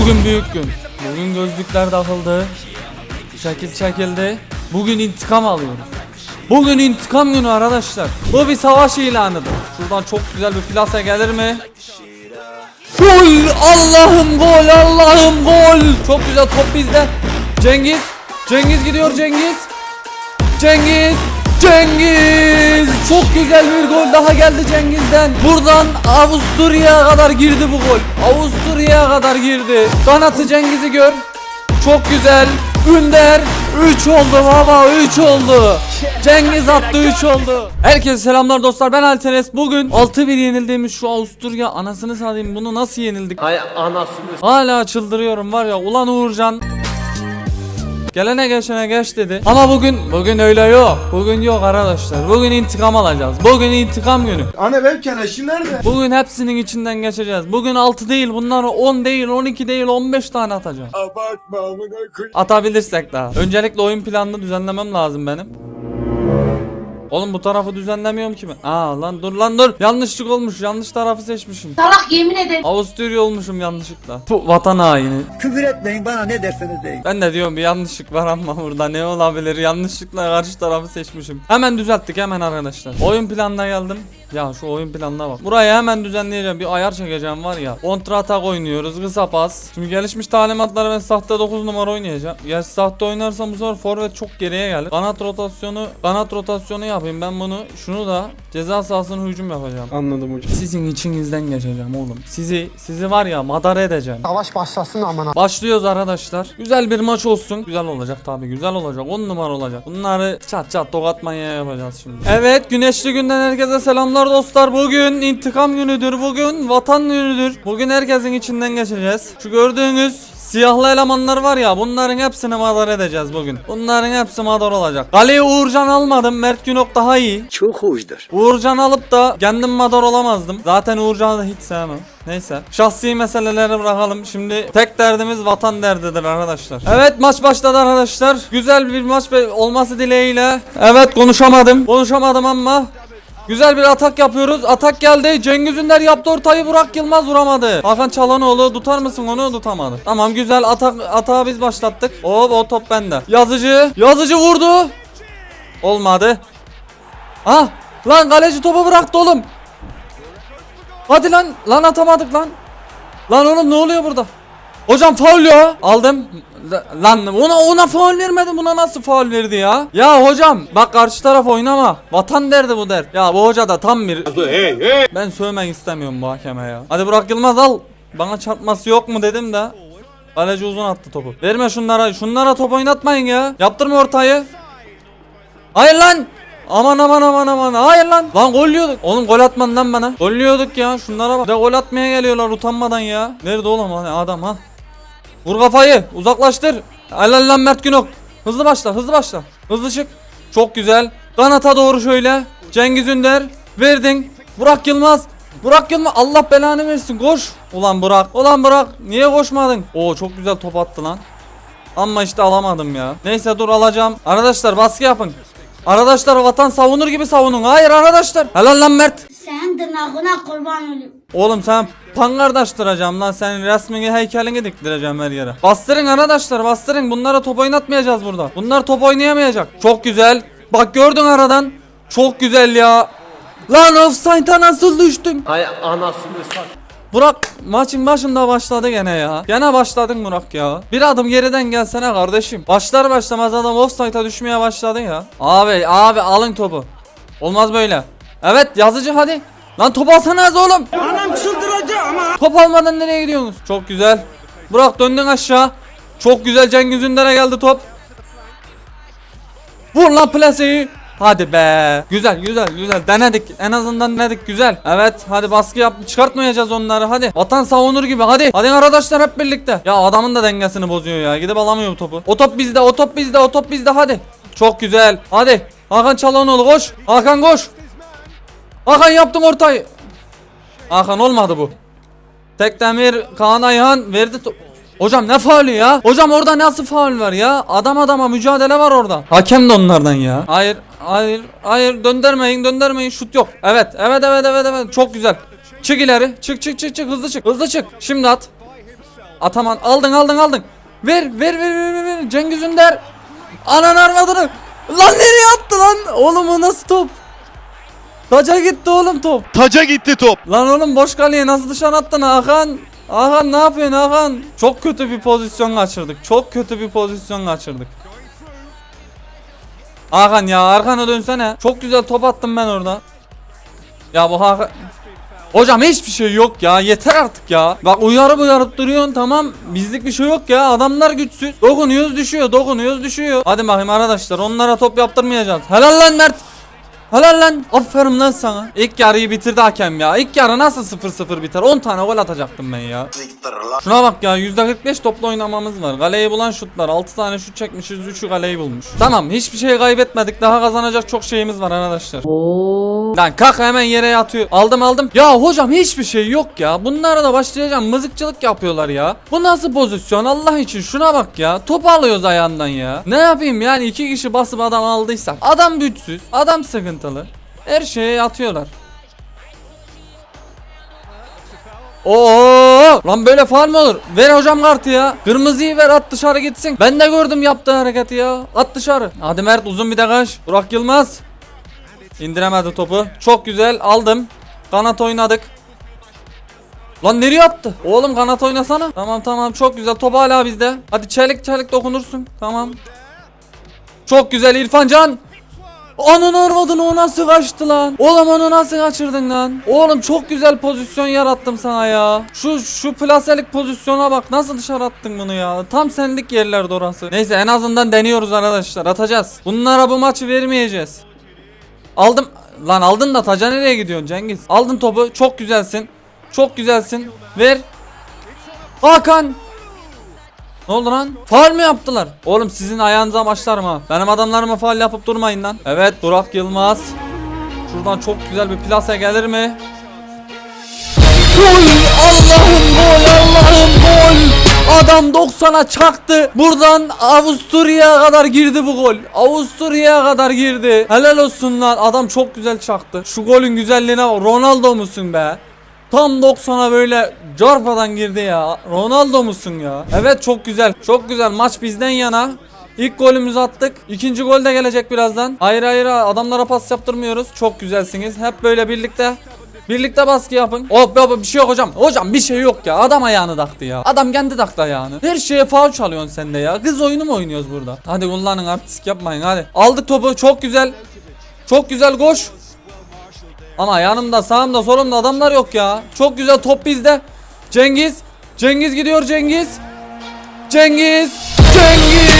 Bugün büyük gün. Bugün gözlükler takıldı. Şekil çekildi. Bugün intikam alıyoruz. Bugün intikam günü arkadaşlar. Bu bir savaş ilanıdır. Şuradan çok güzel bir plase gelir mi? Gol! Allah'ım gol! Allah'ım gol! Çok güzel top bizde. Cengiz. Cengiz gidiyor Cengiz. Cengiz. Cengiz! Çok güzel bir gol daha geldi Cengiz'den. Buradan Avusturya'ya kadar girdi bu gol. Avusturya'ya kadar girdi. Kanatı Cengiz'i gör. Çok güzel. Ünder 3 oldu baba 3 oldu. Cengiz attı 3 oldu. Herkese selamlar dostlar ben Alteres. Bugün 6-1 yenildiğimiz şu Avusturya anasını satayım bunu nasıl yenildik? Hay anasını Hala çıldırıyorum var ya ulan Uğurcan. Gelene geçene geç dedi. Ama bugün bugün öyle yok. Bugün yok arkadaşlar. Bugün intikam alacağız. Bugün intikam günü. Anne benim keleşim nerede? Bugün hepsinin içinden geçeceğiz. Bugün 6 değil bunlar 10 değil 12 değil 15 tane atacağım. Abartma amına. Atabilirsek daha. Öncelikle oyun planını düzenlemem lazım benim. Oğlum bu tarafı düzenlemiyorum ki ben. Aa lan dur lan dur. Yanlışlık olmuş. Yanlış tarafı seçmişim. Salak yemin ederim. Avusturya olmuşum yanlışlıkla. Bu vatan haini. Küfür etmeyin bana ne derseniz deyin. Ben de diyorum bir yanlışlık var ama burada ne olabilir? Yanlışlıkla karşı tarafı seçmişim. Hemen düzelttik hemen arkadaşlar. Oyun planına geldim. Ya şu oyun planına bak. Burayı hemen düzenleyeceğim. Bir ayar çekeceğim var ya. Kontra atak oynuyoruz. Kısa pas. Şimdi gelişmiş talimatları ben sahte 9 numara oynayacağım. Ya sahte oynarsam bu sefer forvet çok geriye gelir. Kanat rotasyonu, kanat rotasyonu yapayım ben bunu. Şunu da ceza sahasına hücum yapacağım. Anladım hocam. Sizin içinizden geçeceğim oğlum. Sizi sizi var ya madara edeceğim. Savaş başlasın amına. Başlıyoruz arkadaşlar. Güzel bir maç olsun. Güzel olacak tabii. Güzel olacak. 10 numara olacak. Bunları çat çat tokat manyağı yapacağız şimdi. Evet güneşli günden herkese selamlar dostlar. Bugün intikam günüdür. Bugün vatan günüdür. Bugün herkesin içinden geçeceğiz. Şu gördüğünüz siyahlı elemanlar var ya bunların hepsini madar edeceğiz bugün. Bunların hepsi madar olacak. Kaleyi Uğurcan almadım. Mert Günok daha iyi. Çok hoşdur. Uğurcan alıp da kendim madar olamazdım. Zaten Uğurcan'ı da hiç sevmem. Neyse. Şahsi meseleleri bırakalım. Şimdi tek derdimiz vatan derdidir arkadaşlar. Evet maç başladı arkadaşlar. Güzel bir maç olması dileğiyle. Evet konuşamadım. Konuşamadım ama Güzel bir atak yapıyoruz. Atak geldi. Cengiz Ünder yaptı ortayı. Burak Yılmaz vuramadı. Hakan Çalanoğlu tutar mısın onu? Tutamadı. Tamam güzel atak atağı biz başlattık. Hop o top bende. Yazıcı. Yazıcı vurdu. Olmadı. Ah lan kaleci topu bıraktı oğlum. Hadi lan lan atamadık lan. Lan oğlum ne oluyor burada? Hocam faul ya. Aldım. Lan ona ona faul vermedi buna nasıl faul verdi ya? Ya hocam bak karşı taraf oynama. Vatan derdi bu der. Ya bu hoca da tam bir Ben sövmek istemiyorum bu hakeme ya. Hadi Burak Yılmaz al. Bana çarpması yok mu dedim de. Kaleci uzun attı topu. Verme şunlara. Şunlara top oynatmayın ya. Yaptırma ortayı. Hayır lan. Aman aman aman aman. Hayır lan. Lan gol yiyorduk. Oğlum gol atman lan bana. Gol yiyorduk ya. Şunlara bak. Bir De gol atmaya geliyorlar utanmadan ya. Nerede oğlum hani adam ha? Vur kafayı. Uzaklaştır. Helal lan Mert Günok. Hızlı başla. Hızlı başla. Hızlı çık. Çok güzel. Kanata doğru şöyle. Cengiz Ünder. Verdin. Burak Yılmaz. Burak Yılmaz. Allah belanı versin. Koş. Ulan Burak. Ulan Burak. Niye koşmadın? Oo çok güzel top attı lan. Ama işte alamadım ya. Neyse dur alacağım. Arkadaşlar baskı yapın. Arkadaşlar vatan savunur gibi savunun. Hayır arkadaşlar. Helal lan Mert. Tırnağına kurban olayım. Oğlum sen pangardaştıracağım lan senin resmini heykelini diktireceğim her yere. Bastırın arkadaşlar bastırın bunlara top oynatmayacağız burada. Bunlar top oynayamayacak. Çok güzel. Bak gördün aradan. Çok güzel ya. Lan offside'a nasıl düştüm? Hay anasını sat. Burak maçın başında başladı gene ya. Gene başladın Burak ya. Bir adım geriden gelsene kardeşim. Başlar başlamaz adam offside'a düşmeye başladı ya. Abi abi alın topu. Olmaz böyle. Evet yazıcı hadi. Lan top alsanız oğlum. Anam çıldıracağım ama. Top almadan nereye gidiyorsunuz? Çok güzel. Burak döndün aşağı. Çok güzel Cengiz Ünder'e geldi top. Vur lan plaseyi. Hadi be. Güzel güzel güzel. Denedik. En azından denedik. Güzel. Evet hadi baskı yap. Çıkartmayacağız onları. Hadi. Vatan savunur gibi. Hadi. Hadi arkadaşlar hep birlikte. Ya adamın da dengesini bozuyor ya. Gidip alamıyor topu. O top bizde. O top bizde. O top bizde. Hadi. Çok güzel. Hadi. Hakan Çalhanoğlu koş. Hakan koş. Hakan yaptın ortayı. Hakan olmadı bu. Tekdemir Kaan Ayhan verdi to- Hocam ne faulü ya? Hocam orada nasıl faul var ya? Adam adama mücadele var orada. Hakem de onlardan ya. Hayır, hayır, hayır döndürmeyin, döndürmeyin. Şut yok. Evet, evet, evet, evet, evet. Çok güzel. Çık ileri. Çık, çık, çık, çık. Hızlı çık. Hızlı çık. Şimdi at. Ataman aldın aldın aldın. Ver ver ver ver ver, ver. Cengiz Ünder. Anan armadını. Lan nereye attı lan? Oğlum o nasıl top? Taca gitti oğlum top. Taca gitti top. Lan oğlum boş kaleye nasıl dışarı attın Hakan? Hakan ne yapıyorsun Hakan? Çok kötü bir pozisyon kaçırdık. Çok kötü bir pozisyon kaçırdık. Hakan ya arkana dönsene. Çok güzel top attım ben orada. Ya bu Hakan... Hocam hiçbir şey yok ya yeter artık ya. Bak uyarıp uyarıp duruyorsun tamam bizlik bir şey yok ya adamlar güçsüz. Dokunuyoruz düşüyor dokunuyoruz düşüyor. Hadi bakayım arkadaşlar onlara top yaptırmayacağız. Helal lan Mert. Helal lan. Aferin lan sana. İlk yarıyı bitirdi hakem ya. İlk yarı nasıl 0-0 biter? 10 tane gol atacaktım ben ya. Şuna bak ya %45 toplu oynamamız var. Kaleyi bulan şutlar. 6 tane şut çekmişiz. 3'ü kaleyi bulmuş. Tamam hiçbir şey kaybetmedik. Daha kazanacak çok şeyimiz var arkadaşlar. Lan kalk hemen yere yatıyor. Aldım aldım. Ya hocam hiçbir şey yok ya. Bunlara da başlayacağım. Mızıkçılık yapıyorlar ya. Bu nasıl pozisyon Allah için şuna bak ya. Top alıyoruz ayağından ya. Ne yapayım yani iki kişi basıp adam aldıysak. Adam güçsüz. Adam sıkıntılı. Her şeye atıyorlar. Oo! Lan böyle faal mi olur? Ver hocam kartı ya. Kırmızıyı ver at dışarı gitsin. Ben de gördüm yaptığı hareketi ya. At dışarı. Hadi Mert uzun bir de kaç. Burak Yılmaz. İndiremedi topu. Çok güzel aldım. Kanat oynadık. Lan nereye attı? Oğlum kanat oynasana. Tamam tamam çok güzel. Top hala bizde. Hadi çelik çelik dokunursun. Tamam. Çok güzel İrfan Can. Anın arvadını o nasıl kaçtı lan? Oğlum onu nasıl kaçırdın lan? Oğlum çok güzel pozisyon yarattım sana ya. Şu şu plaselik pozisyona bak nasıl dışarı attın bunu ya. Tam senlik yerlerde orası. Neyse en azından deniyoruz arkadaşlar. Atacağız. Bunlara bu maçı vermeyeceğiz. Aldım. Lan aldın da taca nereye gidiyorsun Cengiz? Aldın topu. Çok güzelsin. Çok güzelsin. Ver. Hakan. Ne oldu lan? Faal mi yaptılar? Oğlum sizin ayağınıza başlarım ha. Benim adamlarıma faal yapıp durmayın lan. Evet Burak Yılmaz. Şuradan çok güzel bir plase gelir mi? Gol! Allah'ım gol! Allah'ım gol! Adam 90'a çaktı. Buradan Avusturya'ya kadar girdi bu gol. Avusturya'ya kadar girdi. Helal olsun lan. Adam çok güzel çaktı. Şu golün güzelliğine bak. Ronaldo musun be? Tam 90'a böyle carpadan girdi ya. Ronaldo musun ya? Evet çok güzel. Çok güzel. Maç bizden yana. İlk golümüzü attık. İkinci gol de gelecek birazdan. Hayır hayır adamlara pas yaptırmıyoruz. Çok güzelsiniz. Hep böyle birlikte. Birlikte baskı yapın. Hop hop bir şey yok hocam. Hocam bir şey yok ya. Adam ayağını taktı ya. Adam kendi taktı ayağını. Her şeye faul çalıyorsun sen de ya. Kız oyunu mu oynuyoruz burada? Hadi kullanın artistik yapmayın hadi. Aldık topu çok güzel. Çok güzel koş. Ama yanımda sağımda solumda adamlar yok ya. Çok güzel top bizde. Cengiz. Cengiz gidiyor Cengiz. Cengiz. Cengiz.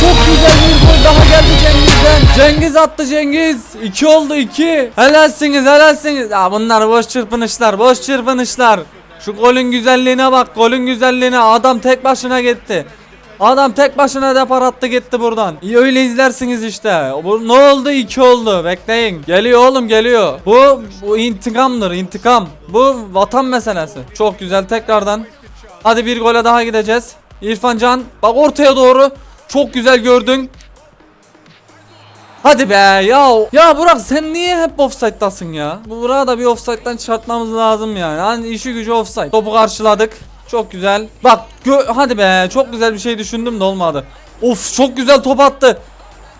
Çok güzel bir gol daha geldi Cengiz'den. Cengiz attı Cengiz. 2 oldu 2. Helalsiniz helalsiniz. Ya bunlar boş çırpınışlar boş çırpınışlar. Şu golün güzelliğine bak golün güzelliğine adam tek başına gitti. Adam tek başına depar attı gitti buradan. İyi öyle izlersiniz işte. Bu ne oldu? 2 oldu. Bekleyin. Geliyor oğlum geliyor. Bu bu intikamdır intikam. Bu vatan meselesi. Çok güzel tekrardan. Hadi bir gole daha gideceğiz. İrfan Can bak ortaya doğru. Çok güzel gördün. Hadi be ya. Ya Burak sen niye hep offside'dasın ya? Bu Burak'ı da bir offside'dan çıkartmamız lazım yani. Hani işi gücü offside. Topu karşıladık. Çok güzel. Bak hadi be çok güzel bir şey düşündüm de olmadı. Of çok güzel top attı.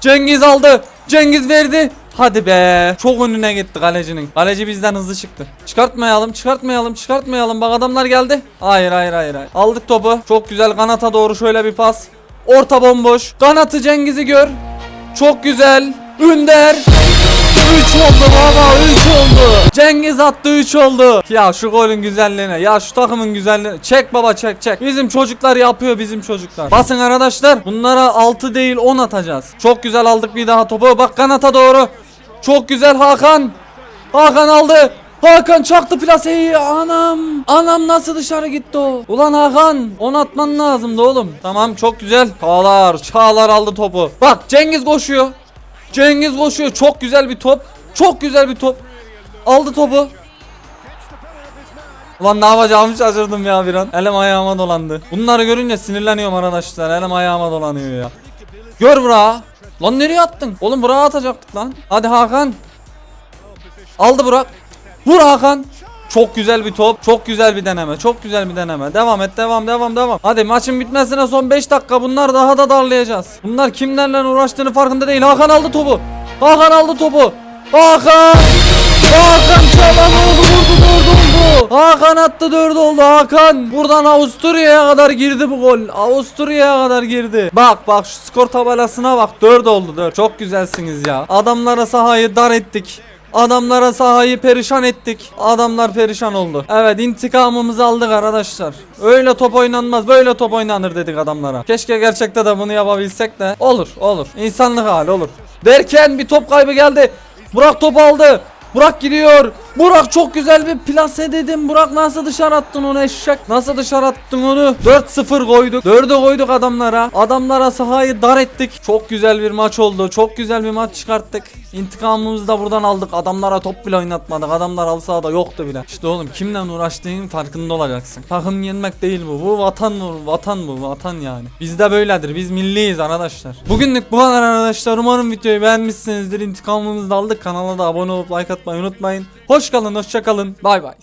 Cengiz aldı. Cengiz verdi. Hadi be. Çok önüne gitti kalecinin. Kaleci bizden hızlı çıktı. Çıkartmayalım, çıkartmayalım, çıkartmayalım. Bak adamlar geldi. Hayır, hayır, hayır, hayır. Aldık topu. Çok güzel kanata doğru şöyle bir pas. Orta bomboş. Kanatı Cengiz'i gör. Çok güzel. Ünder. 3 oldu baba 3 oldu. Cengiz attı 3 oldu. Ya şu golün güzelliğine ya şu takımın güzelliğine. Çek baba çek çek. Bizim çocuklar yapıyor bizim çocuklar. Basın arkadaşlar. Bunlara 6 değil 10 atacağız. Çok güzel aldık bir daha topu. Bak kanata doğru. Çok güzel Hakan. Hakan aldı. Hakan çaktı plaseyi anam Anam nasıl dışarı gitti o Ulan Hakan onu atman lazımdı oğlum Tamam çok güzel Çağlar Çağlar aldı topu Bak Cengiz koşuyor Cengiz koşuyor. Çok güzel bir top. Çok güzel bir top. Aldı topu. Ulan ne yapacağımı şaşırdım ya bir an. Elim ayağıma dolandı. Bunları görünce sinirleniyorum arkadaşlar. Elim ayağıma dolanıyor ya. Gör Burak'ı. Lan nereye attın? Oğlum Burak'ı atacaktık lan. Hadi Hakan. Aldı Burak. Vur Hakan. Çok güzel bir top. Çok güzel bir deneme. Çok güzel bir deneme. Devam et. Devam devam devam. Hadi maçın bitmesine son 5 dakika. Bunlar daha da darlayacağız. Bunlar kimlerle uğraştığını farkında değil. Hakan aldı topu. Hakan aldı topu. Hakan! Hakan Çalan oldu vurdu dördü oldu. Hakan attı dördü oldu Hakan. Buradan Avusturya'ya kadar girdi bu gol. Avusturya'ya kadar girdi. Bak bak şu skor tabelasına bak. Dört oldu dört. Çok güzelsiniz ya. Adamlara sahayı dar ettik. Adamlara sahayı perişan ettik. Adamlar perişan oldu. Evet intikamımızı aldık arkadaşlar. Öyle top oynanmaz. Böyle top oynanır dedik adamlara. Keşke gerçekte de bunu yapabilsek de. Olur olur. İnsanlık hali olur. Derken bir top kaybı geldi. Burak topu aldı. Burak gidiyor. Burak çok güzel bir plase dedim. Burak nasıl dışarı attın onu eşek? Nasıl dışarı attın onu? 4-0 koyduk. 4'e koyduk adamlara. Adamlara sahayı dar ettik. Çok güzel bir maç oldu. Çok güzel bir maç çıkarttık. İntikamımızı da buradan aldık. Adamlara top bile oynatmadık. Adamlar al sahada yoktu bile. İşte oğlum kimle uğraştığın farkında olacaksın. Takım yenmek değil bu. Bu vatan bu. Vatan bu. Vatan yani. Bizde böyledir. Biz milliyiz arkadaşlar. Bugünlük bu kadar arkadaşlar. Umarım videoyu beğenmişsinizdir. İntikamımızı da aldık. Kanala da abone olup like atmayı unutmayın. Hoş kalın, hoşça kalın. Bay bay.